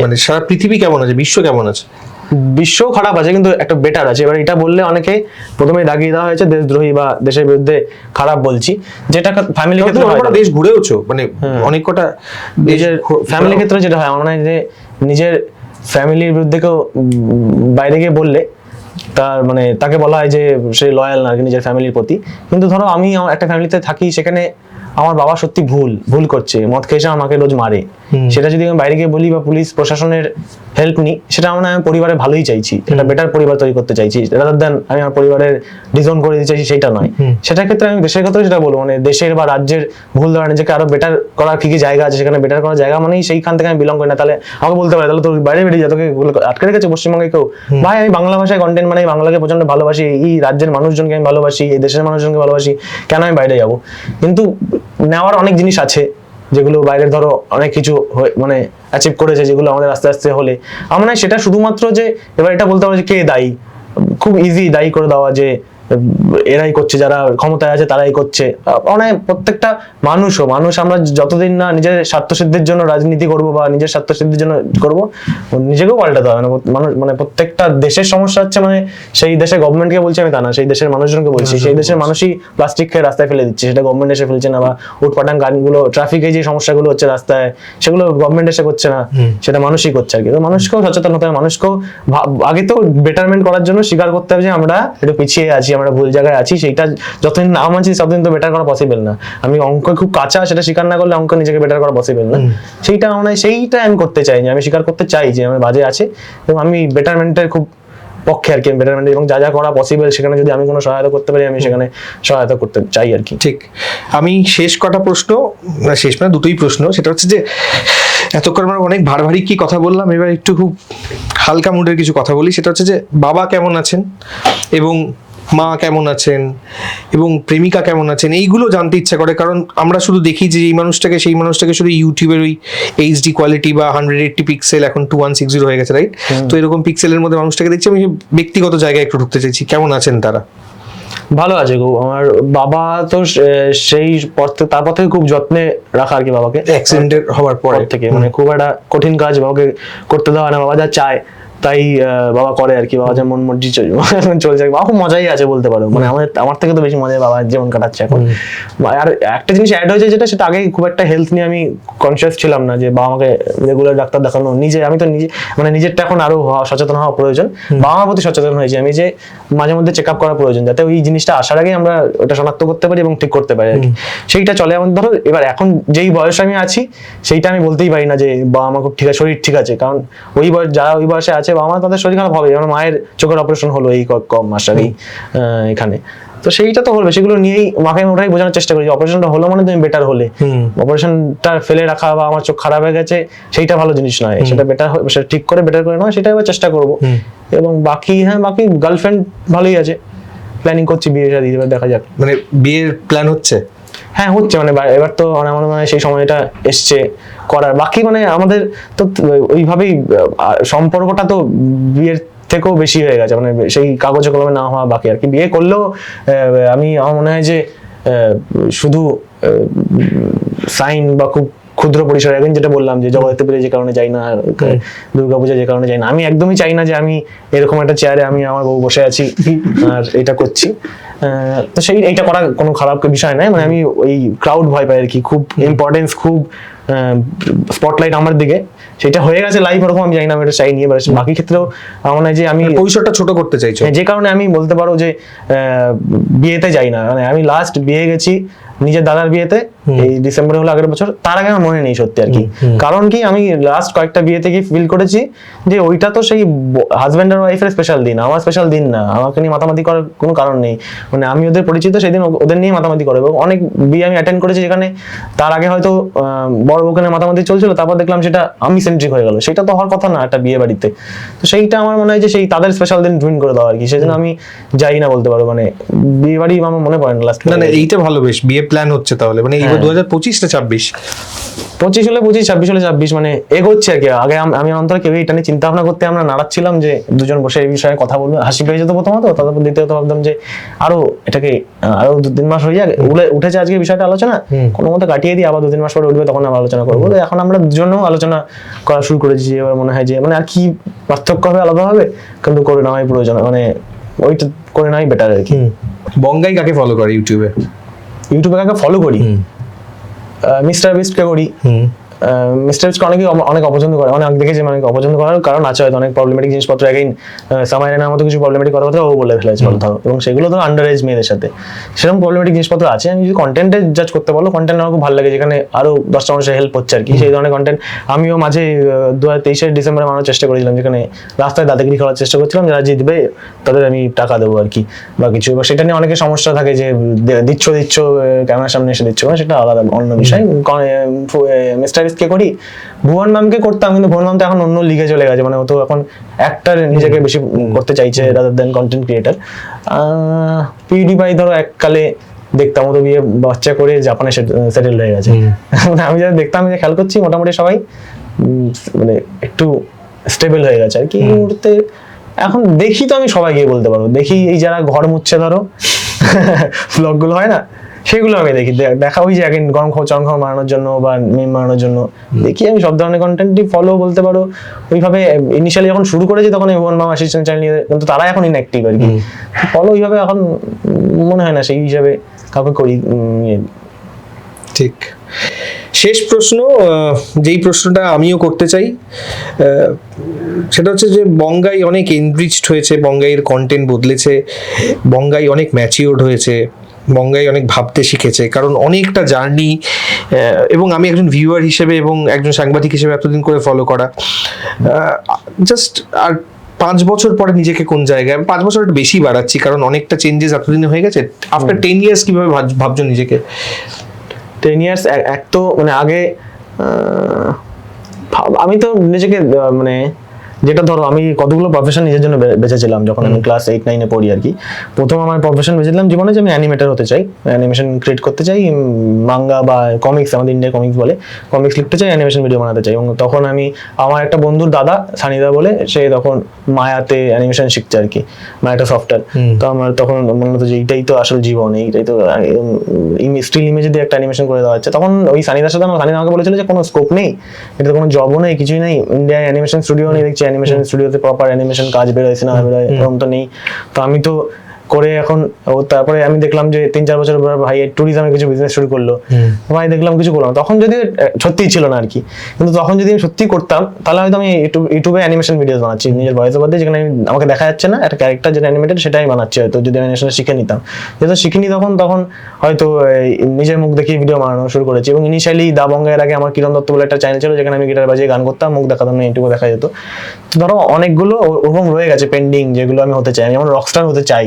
মানে সারা পৃথিবী কেমন আছে? বিশ্ব কেমন আছে? বিশ্বও খারাপ আছে কিন্তু একটা বেটার আছে। এবার এটা বললে অনেকে প্রথমে দাগিয়ে দেওয়া হয়েছে দেশদ্রোহী বা দেশের বিরুদ্ধে খারাপ বলছি। যেটা ফ্যামিলি ক্ষেত্রে হয়। দেশ ঘুরেওছো মানে অনেক কটা দেশ নিজের ঘো- ফ্যামিলি ক্ষেত্রে যেটা হয় আমার যে নিজের ফ্যামিলির বিরুদ্ধে কেউ বাইরে গিয়ে বললে তার মানে তাকে বলা হয় যে সে লয়াল না নিজের ফ্যামিলির প্রতি। কিন্তু ধরো আমি একটা ফ্যামিলিতে থাকি সেখানে আমার বাবা সত্যি ভুল ভুল করছে মদ খেয়েছে আমাকে রোজ মারে। সেটা যদি আমি বাইরে গিয়ে বলি বা পুলিশ প্রশাসনের হেল্প নিই সেটা আমার আমি পরিবারের ভালোই চাইছি একটা বেটার পরিবার তৈরি করতে চাইছি। রাদার দেন আমি আমার পরিবারের ডিজন করে দিতে চাইছি সেটা নয়। সেটার ক্ষেত্রে আমি দেশের ক্ষেত্রে সেটা বলব মানে দেশের বা রাজ্যের ভুল ধরা নিজেকে আরও বেটার করার কি কি জায়গা আছে সেখানে বেটার করার জায়গা মানেই সেইখান থেকে আমি বিলং করি না। তাহলে আমাকে বলতে পারে তাহলে তোর বাইরে বেরিয়ে যা তোকে আটকে রেখেছে পশ্চিমবঙ্গে কেউ? ভাই আমি বাংলা ভাষায় কন্টেন্ট মানে বাংলাকে প্রচণ্ড ভালোবাসি এই রাজ্যের মানুষজনকে আমি ভালোবাসি এই দেশের মানুষজনকে ভালোবাসি কেন আমি বাইরে যাব? কিন্তু নেওয়ার অনেক জিনিস আছে যেগুলো বাইরের ধরো অনেক কিছু মানে অ্যাচিভ করেছে, যেগুলো আমাদের আস্তে আস্তে হলে। আমার সেটা শুধুমাত্র যে, এবার এটা বলতে হবে যে কে দায়ী? খুব ইজি দায়ী করে দেওয়া যে এরাই করছে যারা ক্ষমতায় আছে তারাই করছে। মানে প্রত্যেকটা মানুষও মানুষ আমরা যতদিন না নিজের স্বার্থসিদ্ধির জন্য রাজনীতি করব বা নিজের স্বার্থসিদ্ধির জন্য করব নিজেকেও পাল্টাতে হবে মানুষ মানে প্রত্যেকটা দেশের সমস্যা হচ্ছে মানে সেই দেশের গভর্নমেন্টকে বলছি আমি তা না সেই দেশের মানুষজনকে বলছি সেই দেশের মানুষই প্লাস্টিক খেয়ে রাস্তায় ফেলে দিচ্ছে সেটা গভর্নমেন্ট এসে ফেলছে না বা উটপাটাং গানগুলো ট্রাফিকে যে সমস্যাগুলো হচ্ছে রাস্তায় সেগুলো গভর্নমেন্ট এসে করছে না সেটা মানুষই করছে আর কি তো মানুষকেও সচেতন হতে হবে মানুষকেও আগে তো বেটারমেন্ট করার জন্য স্বীকার করতে হবে যে আমরা একটু পিছিয়ে আছি আমরা ভুল জায়গায় আছি সেইটা যতদিন না মানছি ততদিন তো বেটার করা পসিবল না। আমি অঙ্ক খুব কাঁচা সেটা স্বীকার না করলে অঙ্ক নিজেকে বেটার করা পসিবল না। সেইটা মানে সেইটা আমি করতে চাই যে আমি স্বীকার করতে চাই যে আমি বাজে আছে এবং আমি বেটারমেন্টের খুব পক্ষে আর কি বেটারমেন্ট এবং যা যা করা পসিবল সেখানে যদি আমি কোনো সহায়তা করতে পারি আমি সেখানে সহায়তা করতে চাই আর কি। ঠিক। আমি শেষ কটা প্রশ্ন শেষ মানে দুটোই প্রশ্ন সেটা হচ্ছে যে এতক্ষণ আমরা অনেক ভার ভারী কি কথা বললাম এবার একটু খুব হালকা মুডের কিছু কথা বলি সেটা হচ্ছে যে বাবা কেমন আছেন এবং মা কেমন আছেন এবং প্রেমিকা কেমন আছেন এইগুলো জানতে ইচ্ছা করে কারণ আমরা শুধু দেখি যে এই মানুষটাকে সেই মানুষটাকে শুধু ইউটিউবের ওই এইচডি কোয়ালিটি বা হান্ড্রেড এইটটি পিক্সেল এখন টু ওয়ান সিক্স জিরো হয়ে গেছে রাইট তো এরকম পিক্সেলের মধ্যে মানুষটাকে দেখছি আমি ব্যক্তিগত জায়গায় একটু ঢুকতে চাইছি। কেমন আছেন তারা? ভালো আছে গো। আমার বাবা তো সেই পর থেকে তারপর থেকে খুব যত্নে রাখা আর কি বাবাকে। অ্যাক্সিডেন্টের হওয়ার পরে। থেকে মানে খুব একটা কঠিন কাজ বাবাকে করতে দেওয়া না। বাবা যা চায় তাই আহ, বাবা করে আর কি বাবা যেমন মর্জি চল- চলছে বাবা খুব মজাই আছে বলতে পারো। মানে আমাদের আমার থেকে তো বেশি মজায় বাবা জীবন কাটাচ্ছে এখন। আর একটা জিনিস অ্যাড হয়েছে যেটা সেটা আগে খুব একটা হেলথ নিয়ে আমি কনসিয়াস ছিলাম না যে বাবা আমাকে রেগুলার ডাক্তার দেখানো নিজে আমি তো নিজে মানে নিজেরটা এখন আরও সচেতন হওয়া প্রয়োজন। বাবা মার প্রতি সচেতন হয়েছি আমি যে মাঝে মধ্যে চেক আপ করা প্রয়োজন যাতে ওই জিনিসটা আসার আগে আমরা ওটা শনাক্ত করতে পারি এবং ঠিক করতে পারি আর কি। সেইটা চলে এমন ধরো এবার এখন যেই বয়সে আমি আছি সেইটা আমি বলতেই পারি না যে বাবা আমার খুব ঠিক আছে শরীর ঠিক আছে। কারণ ওই বয়স যারা ওই বয়সে আছে বাবা মা তাদের শরীর খারাপ হবে যেমন মায়ের চোখের অপারেশন হলো এই কম মাস আগেই এখানে। তো সেইটা তো হলো সেগুলো নিয়েই মাকে ওটাই বোঝানোর চেষ্টা করি অপারেশনটা হলো মানে তুমি বেটার হলে। অপারেশনটা ফেলে রাখা বা আমার চোখ খারাপ হয়ে গেছে সেইটা ভালো জিনিস নয়। সেটা বেটার সেটা ঠিক করে বেটার করে নয় সেটা এবার চেষ্টা করব। এবং বাকি হ্যাঁ বাকি গার্লফ্রেন্ড ভালোই আছে। প্ল্যানিং করছি বিয়ে শাদী এবার দেখা যাক। মানে বিয়ের প্ল্যান হচ্ছে? হ্যাঁ হচ্ছে মানে এবার তো আমার মনে সেই সময়টা এসছে করার। বাকি মানে আমাদের তো ওইভাবেই সম্পর্কটা তো বিয়ের থেকেও বেশি হয়ে গেছে মানে সেই কাগজে কলমে না হওয়া বাকি আর কি। বিয়ে করলেও আমি, আমার মনে হয় যে শুধু সাইন বা খুব ক্ষুদ্র পরিসরে এখন যেটা বললাম যে জগতে পেরে যে কারণে যাই না দুর্গা পূজা যে কারণে যাই না। আমি একদমই চাই না যে আমি এরকম একটা চেয়ারে আমি আমার বউ বসে আছি আর এটা করছি। তো সেই এটা করা কোনো খারাপ বিষয় নয় মানে আমি ওই ক্রাউড ভয় পাই আর কি। খুব ইম্পর্টেন্স খুব স্পটলাইট আমার দিকে। সেটা হয়ে গেছে লাইভ ওরকম আমি জানি না আমি এটা চাই নিয়ে বাকি ক্ষেত্রেও আমার যে আমি পরিসরটা ছোট করতে চাইছো? হ্যাঁ, যে কারণে আমি বলতে পারো যে বিয়েতে যাই না। মানে আমি লাস্ট বিয়ে গেছি নিজের দাদার বিয়েতে। এই ডিসেম্বরে হলো আগের বছর তার আগে আমার মনে নেই সত্যি আর কি। কারণ কি আমি লাস্ট কয়েকটা বিয়েতে গিয়ে ফিল করেছি যে ওইটা তো সেই হাজব্যান্ড আর ওয়াইফের স্পেশাল দিন আমার স্পেশাল দিন না আমাকে নিয়ে মাতামাতি করার কোনো কারণ নেই। মানে আমি ওদের পরিচিত সেদিন ওদের নিয়ে মাতামাতি করে এবং অনেক বিয়ে আমি অ্যাটেন্ড করেছি যেখানে তার আগে হয়তো বড় বউকে মাতামাতি চলছিল তারপর দেখলাম সেটা আমি সেন্ট্রিক হয়ে গেল। সেটা তো হওয়ার কথা না একটা বিয়ে বাড়িতে। তো সেইটা আমার মনে হয় যে সেই তাদের স্পেশাল দিন রুইন করে দেওয়া আর কি। সেজন্য আমি যাই না বলতে পারো মানে বিয়ে বাড়ি আমার মনে পড়ে না লাস্ট না না এইটা ভালো বেশ বিয়ে প্ল্যান হচ্ছে তাহলে। মানে দু হাজার পঁচিশ না ছাব্বিশ? পঁচিশ হলে পঁচিশ ছাব্বিশ হলে ছাব্বিশ মানে এগোচ্ছে আর কি। আগে আমি অন্তরে কেউ এটা নিয়ে চিন্তা ভাবনা করতে আমরা নাড়াচ্ছিলাম যে দুজন বসে এই বিষয়ে কথা বলব। হাসি পেয়ে যেত প্রথমত তারপর দ্বিতীয়ত ভাবতাম যে আরও এটাকে আরও দু তিন মাস হয়ে যাক। উঠেছে আজকে বিষয়টা আলোচনা কোনো মতো কাটিয়ে দিয়ে আবার দু তিন মাস পরে উঠবে তখন আবার আলোচনা করব। তো এখন আমরা দুজনেও আলোচনা করা শুরু করেছি এবার মনে হয় যে মানে আর কি পার্থক্য হবে আলাদা হবে কিন্তু করে নেওয়াই প্রয়োজন। মানে ওইটা করে নেওয়াই বেটার আর কি। বঙ্গাই কাকে ফলো করে ইউটিউবে? ইউটিউবে কাকে ফলো করি? মিস্টার বিস্টকে করি হুম। মিস্টার বিস্টকে অনেকে অনেক অপছন্দ করে। অনেক দেখেছি মানে অপছন্দ করার কারণ আছে হয়তো অনেক প্রবলেমেটিক জিনিসপত্র। এগেইন সামাইনের মতো কিছু প্রবলেমেটিক কথাবার্তা ও বলে ফেলেছে হবে এবং সেগুলো তো আন্ডার এজ মেয়েদের সাথে। সেরকম প্রবলেমেটিক জিনিসপত্র আছে। আমি যদি কন্টেন্টে জাজ করতে বলো কন্টেন্ট আমার খুব ভালো লাগে। যেখানে আরও দশটা মানুষের হেল্প হচ্ছে আর কি। সেই ধরনের কন্টেন্ট আমিও মাঝে দু হাজার তেইশের ডিসেম্বরে মানার চেষ্টা করেছিলাম। যেখানে রাস্তায় দাদাগিরি করার চেষ্টা করছিলাম। যারা জিতবে তাদের আমি টাকা দেবো আর কি বা কিছু। এবার সেটা নিয়ে অনেকের সমস্যা থাকে যে দিচ্ছ দিচ্ছ ক্যামেরার সামনে এসে দিচ্ছ সেটা আলাদা অন্য বিষয়। মিস্টার কে করি? ভুবন ম্যামকে করতাম কিন্তু ভুবন ম্যাম তো এখন অন্য লিগে চলে গেছে মানে ও তো এখন অ্যাক্টার নিজেকে বেশি করতে চাইছে rather then content creator PewDiePie ধরো এককালে দেখতাম ও তো বিয়ে বাচ্চা করে জাপানে সেটেল হয়ে গেছে। আমি যারা দেখতাম যা খেয়াল করছি মোটামুটি সবাই মানে একটু স্টেবল হয়ে গেছে আর কি। এই মুহূর্তে এখন দেখি তো আমি সবাইকে বলতে পারব। দেখি এই যারা ঘর মুচ্ছে ধরো ব্লগগুলো হয় না? সেগুলো আমি দেখি। দেখা ওই যে গরম খাওয়া চরম খাওয়া মারানোর জন্য বা মিম মারানোর জন্য। দেখি আমি সব ধরনের কন্টেন্টই ফলো বলতে পারো। ওইভাবে ইনিশিয়ালি যখন শুরু করেছি তখন এই ভুবন মামা অ্যাসিস্ট্যান্ট চ্যানেল নিয়ে কিন্তু তারা এখন ইনঅ্যাক্টিভ আর কি। ফলো ওইভাবে এখন মনে হয় না সেই হিসাবে কাউকে করি ইয়ে, ঠিক। শেষ প্রশ্ন যেই প্রশ্নটা আমিও করতে চাই সেটা হচ্ছে যে বঙ্গাই অনেক এনরিচড হয়েছে বঙ্গাইয়ের কন্টেন্ট বদলেছে বঙ্গাই অনেক ম্যাচিওর্ড হয়েছে। বঙ্গাই অনেক ভাবতে শিখেছে কারণ অনেকটা জার্নি এবং আমি একজন ভিউয়ার হিসেবে এবং একজন সাংবাদিক হিসেবে এতদিন করে ফলো করা। জাস্ট আর পাঁচ বছর পরে নিজেকে কোন জায়গায় আমি পাঁচ বছর একটু বেশি বাড়াচ্ছি কারণ অনেকটা চেঞ্জেস এতদিনে হয়ে গেছে। আফটার টেন ইয়ার্স কীভাবে ভাব- ভাবছ নিজেকে? টেন ইয়ার্স এক তো মানে আগে আমি তো নিজেকে মানে যেটা ধরো আমি কতগুলো প্রফেশন নিজের জন্য বেছেছিলাম যখন আমি ক্লাস এইট নাইনে পড়ি আর কি। প্রথম আমার প্রফেশন বেছেছিলাম জীবনে যে আমি অ্যানিমেটার হতে চাই। অ্যানিমেশন ক্রিয়েট করতে চাই মাঙ্গা বা কমিক্স আমাদের ইন্ডিয়া কমিক্স বলে। কমিক্স লিখতে চাই অ্যানিমেশন ভিডিও বানাতে চাই। এবং তখন আমি আমার একটা বন্ধুর দাদা সানিদা বলে সে তখন মায়াতে অ্যানিমেশন শিখছে আর কি মায়াটা সফটওয়্যার তো আমার তখন মনে হতো যে এইটাই তো আসল জীবন এইটাই তো স্টিল ইমেজ দিয়ে একটা অ্যানিমেশন করে দেওয়া হচ্ছে তখন ওই সানিদার সাথে আমার সানিদা আমাকে বলেছিল যে কোনো স্কোপ নেই এটা কোনো জবও নেই কিছুই নেই ইন্ডিয়ায় অ্যানিমেশন স্টুডিও নেই দেখছি অ্যানিমেশন স্টুডিওতে প্রপার অ্যানিমেশন কাজ বেরোয় সিনেমা বেরোয় এরকম তো নেই। তো আমি তো করে এখন তারপরে আমি দেখলাম যে তিন চার বছর পর ভাই ট্যুরিজমে কিছু বিজনেস শুরু করল। ভাই দেখলাম কিছু করলাম তখন যদি সত্যিই ছিল না আর কি কিন্তু তখন যদি আমি সত্যি করতাম তাহলে হয়তো আমি ইউটিউব অ্যানিমেশন ভিডিও বানাচ্ছি। নিজের ভয়েস ওভার দিয়ে যেখানে আমি আমাকে দেখা যাচ্ছে না একটা ক্যারেক্টার যেটা অ্যানিমেটেড সেটাই বানাচ্ছি হয়তো যদি অ্যানিমেশন শিখে নিতাম। যেহেতু শিখিনি তখন তখন হয়তো নিজের মুখ দেখিয়ে ভিডিও বানানো শুরু করেছি। এবং ইনিশিয়ালি দাবঙ্গের আগে আমার কিরণ দত্ত বলে একটা চ্যানেল ছিল যেখানে আমি গিটার বাজিয়ে গান করতাম মুখ দেখাতাম না এইটুকু দেখা যেত। তো ধরো অনেকগুলো ওরকম রয়ে গেছে পেন্ডিং যেগুলো আমি হতে চাই। আমি যেমন রকস্টার হতে চাই।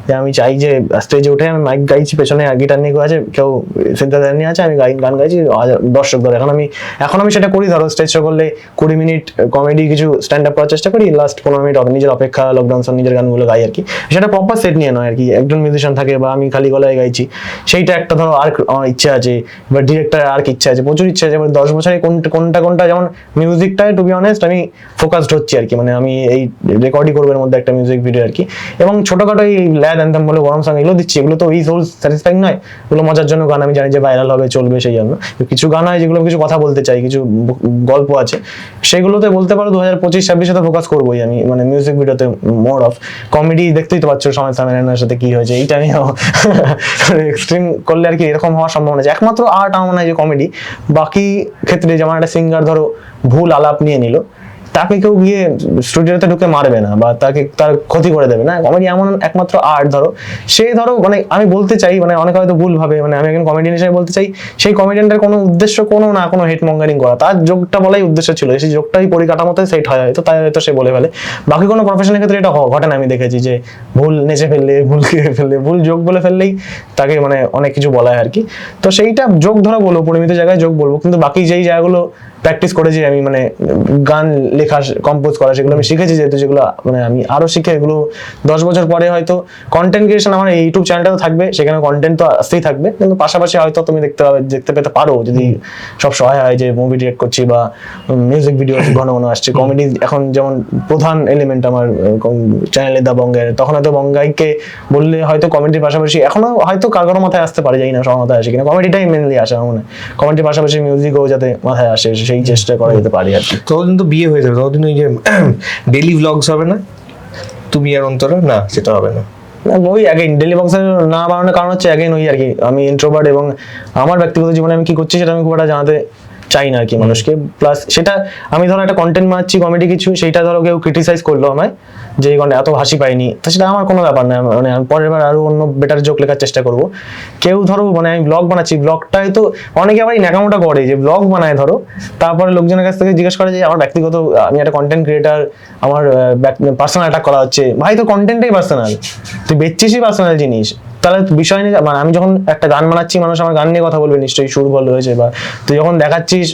যে আমি চাই যে স্টেজে উঠে আমি মাইক গাইছি, পেছনে গিটার নিয়ে আছে, কেউ সিন্থাসাইজার নিয়ে আছে, আমি গাই, গান গাইছি দর্শক ধরে এখন আমি এখন আমি সেটা করি, ধরো স্টেজ শো করলে কুড়ি মিনিট কমেডি কিছু স্ট্যান্ড আপ করার চেষ্টা করি লাস্ট পনেরো মিনিট নিজের অপেক্ষা লকডাউন নিজের গানগুলো গাই আর কি। সেটা প্রপার সেট নিয়ে নয় আর কি, একজন মিউজিশিয়ান থাকে বা আমি খালি গলায় গাইছি, সেইটা একটা ধরো আর আমার ইচ্ছা আছে, বা ডিরেক্টর আর ইচ্ছা আছে, প্রচুর ইচ্ছা আছে, এবার দশ বছরে কোনটা কোনটা কোনটা, যেমন মিউজিকটায় টু বি অনেস্ট আমি ফোকাসড হচ্ছি আর কি মানে আমি এই রেকর্ডই করব এর মধ্যে একটা মিউজিক ভিডিও আর কি। এবং ছোটখাটো এই ল্যাদ অ্যান্থাম বলে গরম সঙ্গ এগুলো দিচ্ছি, এগুলো তো এই সোল স্যাটিসফাইং নয়। এগুলো মজার জন্য গান আমি জানি যে ভাইরাল হবে, চলবে সেই জন্য। কিছু গান হয় যেগুলো কিছু কথা বলতে চাই, কিছু গল্প আছে। সেগুলোতে বলতে পারো দু হাজার পঁচিশ, ছাব্বিশে তো ফোকাস করবোই আমি। মানে মিউজিক ভিডিওতে মোর অফ কমেডি দেখতেই তো পাচ্ছ সময় সামেরানের সাথে কি হয়েছে, এইটা আমি এক্সট্রিম করলে আর কি এরকম হওয়ার সম্ভাবনা আছে। একমাত্র আর্ট আমার মনে যে কমেডি বাকি ক্ষেত্রে যেমন একটা সিঙ্গার ধরো ভুল আলাপ নিয়ে নিল তাকে কেউ গিয়ে স্টুডিওতে ঢুকে মারবে না বা তাকে তার ক্ষতি করে দেবে না। কমেডি এমন একমাত্র আর্ট ধরো। সে ধরো মানে আমি বলতে চাই মানে অনেকে হয়তো ভুল ভাবে মানে আমি একজন কমেডিয়ান হিসেবে বলতে চাই, সেই কমেডিয়ানটার কোনো উদ্দেশ্য কোনো না কোনো হেড মঙ্গারিং করা। তার যোগটা বলাই উদ্দেশ্য ছিল সেই যোগটাই পরিকাঠামোতে সেট হয়, হয়তো তাই হয়তো সে বলে ফেলে। বাকি কোনো প্রফেশনের ক্ষেত্রে এটা হ- ঘটে না, আমি দেখেছি যে ভুল নেচে ফেললে, ভুল খেয়ে ফেললে, ভুল যোগ বলে ফেললেই তাকে মানে অনেক কিছু বলা হয় আর কি। তো সেইটা যোগ ধরো বলব পরিমিত জায়গায় যোগ বলব, কিন্তু বাকি যেই জায়গাগুলো প্র্যাকটিস করেছি, আমি মানে গান লেখা কম্পোজ করা, সেগুলো আমি শিখেছি যেহেতু, যেগুলো মানে আমি আরও শিখে, এগুলো দশ বছর পরে হয়তো কন্টেন্ট ক্রিয়েশন আমার ইউটিউব চ্যানেলটা তো থাকবে, সেখানে কন্টেন্ট তো আসতেই থাকবে, কিন্তু পাশাপাশি হয়তো তুমি দেখতে পাবে, দেখতে পেতে পারো, যদি সব সহায় হয় যে মুভি ডিরেক্ট করছি বা মিউজিক ভিডিও ঘন ঘন আসছে কমেডি এখন যেমন প্রধান এলিমেন্ট আমার চ্যানেলে দা বঙ্গের, তখন হয়তো বঙ্গাইকে বললে হয়তো কমেডির পাশাপাশি, এখনও হয়তো কার কারও মাথায় আসতে পারে যাই না সবার মাথায় আসে কিনা কমেডিটাই মেনলি আসে আমার মনে কমেডির পাশাপাশি মিউজিকও যাতে মাথায় আসে সেই চেষ্টা করা যেতে পারে আর কি। ততদিন তো বিয়ে হয়ে যাবে ততদিন ওই যে ডেলি ব্লগস হবে না? তুমি আর অন্তরা? না সেটা হবে না। না, ওই অ্যাগেন ডেলি বক্সের না বানানোর কারণ হচ্ছে অ্যাগেন ওই আর কি আমি ইন্ট্রোভার্ট এবং আমার ব্যক্তিগত জীবনে আমি কি করছি সেটা আমি খুব একটা জানাতে চাই না আর কি মানুষকে। প্লাস সেটা আমি ধরো একটা কন্টেন্ট মারছি কমেডি কিছু সেটা ধরো কেউ ক্রিটিসাইজ করল আমায়। যে এই content এত হাসি পাইনি, তো সেটা আমার কোনো ব্যাপার না মানে আমি পরের বার আরও অন্য বেটার জোক লেখার চেষ্টা করব। কেউ ধরো মানে আমি ব্লগ বানাচ্ছি ব্লগটাই তো অনেকে আবার এই ন্যাকামোটা করে যে ব্লগ বানায় ধরো, তারপরে লোকজনের কাছ থেকে জিজ্ঞেস করে যে আমার ব্যক্তিগত, আমি একটা কন্টেন্ট ক্রিয়েটার আমার পার্সোনাল অ্যাটাক করা হচ্ছে। ভাই, তো কন্টেন্টটাই পার্সোনাল তুই বেচছিসই পার্সোনাল জিনিস। তাহলে বিষয় নিয়ে মানে আমি যখন একটা গান বানাচ্ছি মানুষ আমার গান নিয়ে কথা বলবে নিশ্চয়ই সুর বল রয়েছে বা তুই যখন দেখাচ্ছিস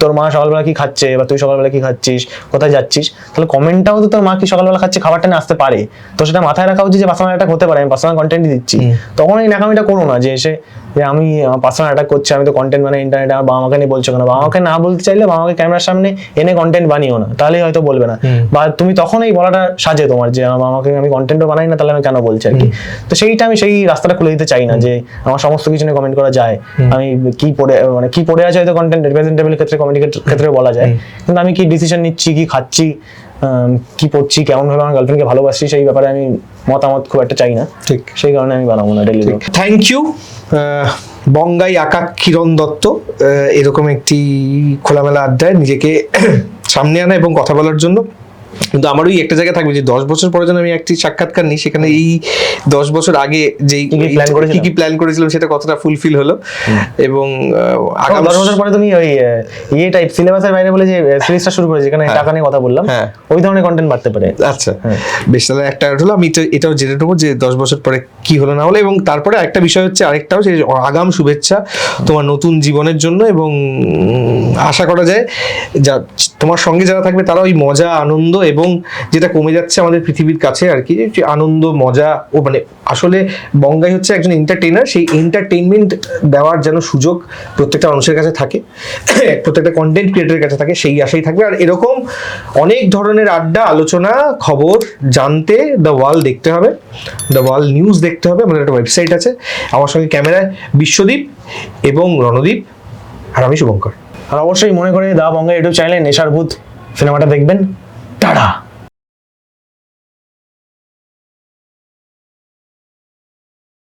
তোর মা সকালবেলা কি খাচ্ছে বা তুই সকালবেলা কি খাচ্ছিস কোথায় যাচ্ছিস তাহলে কমেন্টটাও তো তোর মা কি সকালবেলা খাচ্ছে খাবারটা নিয়ে আসতে পারে। তো সেটা মাথায় রাখা উচিত যে পার্সোনাল অ্যাটাক হতে পারে আমি পার্সোনাল কন্টেন্টই দিচ্ছি। তখন এই নাকামিটা করো না যে এসে যে আমি পার্সোনাল অ্যাটাক করছি আমি তো কন্টেন্ট মানে ইন্টারনেটে আমার বাবা মাকে নিয়ে বলছো কেন? বাবা মাকে না বলতে চাইলে বাবা মাকে ক্যামেরার সামনে এনে কন্টেন্ট বানিও না তাহলেই হয়তো বলবে না। বা তুমি তখন এই বলাটা সাজে তোমার যে আমার মামাকে আমি কন্টেন্টও বানাই না তাহলে আমি কেন বলছি আর কি? তো সেইটা আমি সেই রাস্তাটা খুলে দিতে চাই না যে আমার সমস্ত কিছু নিয়ে কমেন্ট করা যায়। আমি কি পড়ে মানে কি পড়ে আছে হয়তো কন্টেন্ট রিপ্রেজেন্টেবল ক্ষেত্রে কমেডি ক্ষেত্রে বলা যায়। কিন্তু আমি কি ডিসিশন নিচ্ছি কি খাচ্ছি কি পড়ছি কেমন ভাবে আমার গার্লফ্রেন্ডকে ভালোবাসছি সেই ব্যাপারে আমি মতামত খুব একটা চাই না। ঠিক। সেই কারণে আমি বানাবো না ডেলি থ্যাংক ইউ বঙ্গাই আকাশ কিরণ দত্ত আহ, এরকম একটি খোলামেলা আড্ডায় নিজেকে সামনে আনা এবং কথা বলার জন্য। কিন্তু আমার ওই একটা জায়গা থাকবে যে দশ বছর পরে যেন আমি একটি সাক্ষাৎকার নিই সেখানে এই দশ বছর আগে যেই কি কি প্ল্যান করেছিলাম? সেটা কতটা ফুলফিল হলো। এবং আগাম দশ বছর পরে তুমি ওই ইয়ে টাইপ সিলেবাসের বাইরে বলে যে সিরিজটা শুরু করেছি যেখানে টাকা নিয়ে কথা বললাম হ্যাঁ। ওই ধরনের কন্টেন্ট বাড়তে পারে। আচ্ছা। বেশ তাহলে একটা হলো আমি এটাও জেনে নেব যে দশ বছর পরে কি হলো না হলো এবং তারপরে একটা বিষয় হচ্ছে আরেকটাও যে আগাম শুভেচ্ছা তোমার নতুন জীবনের জন্য এবং আশা করা যায় যা তোমার সঙ্গে যারা থাকবে তারা ওই মজা আনন্দ এবং যেটা কমে যাচ্ছে আমাদের পৃথিবীর কাছে আর কি আনন্দ, মজা ও মানে আসলে বঙ্গাই হচ্ছে একজন এন্টারটেইনার সেই এন্টারটেইনমেন্ট দেওয়ার যেন সুযোগ প্রত্যেকটা মানুষের কাছে থাকে, প্রত্যেকটা কন্টেন্ট ক্রিয়েটারের কাছে থাকে, সেই আশাই থাকবে। আর এরকম অনেক ধরনের আড্ডা, আলোচনা, খবর জানতে দ্য ওয়াল দেখতে হবে দ্য ওয়াল নিউজ দেখতে হবে, আমাদের একটা ওয়েবসাইট আছে, আমার সঙ্গে ক্যামেরায় বিশ্বদীপ এবং রণদীপ, আর আমি শুভঙ্কর। আর অবশ্যই মনে করে দা বঙ্গা ইউটিউব চ্যানেলে নেশার ভূত সিনেমাটা দেখবেন। টাটা